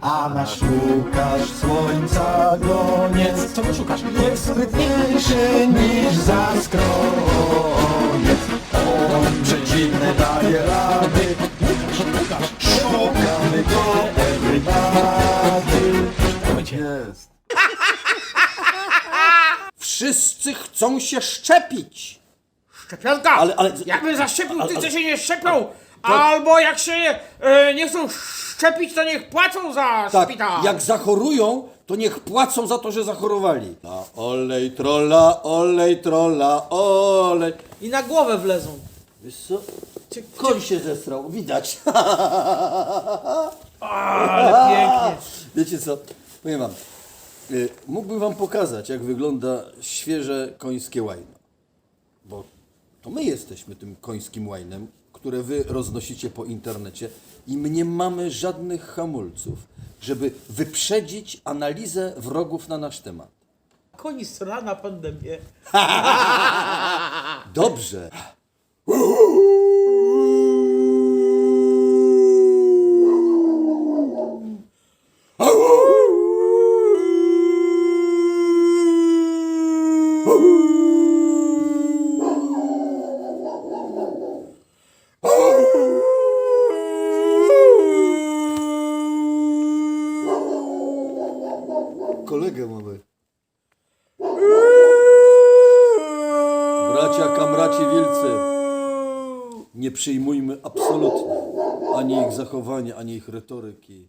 A nasz Łukasz słońca goniec Co ty szukasz? Jest sprytniejszy niż zaskromiec On przeciwne daje rady Szukamy go everybody Jest Wszyscy chcą się szczepić. Szczepionka! Ale- ale- Jakby zaszczepił ale- tych, co ale- się nie szczepią! Albo jak się e, nie chcą szczepić, to niech płacą za Tak, szpital! jak zachorują, to niech płacą za to, że zachorowali. A olej trolla, olej trolla, olej. I na głowę wlezą. Wiesz co? Koń się zesrał, widać. Ale pięknie. Wiecie co? Powiem wam. y, Mógłbym wam pokazać, jak wygląda świeże końskie łajno. Bo to my jesteśmy tym końskim łajnem, które wy roznosicie po internecie i my nie mamy żadnych hamulców, żeby wyprzedzić analizę wrogów na nasz temat. Koni sra na pandemię. Dobrze. Kolegę mamy. Bracia kamraci wilcy, nie przyjmujmy absolutnie ani ich zachowania, ani ich retoryki.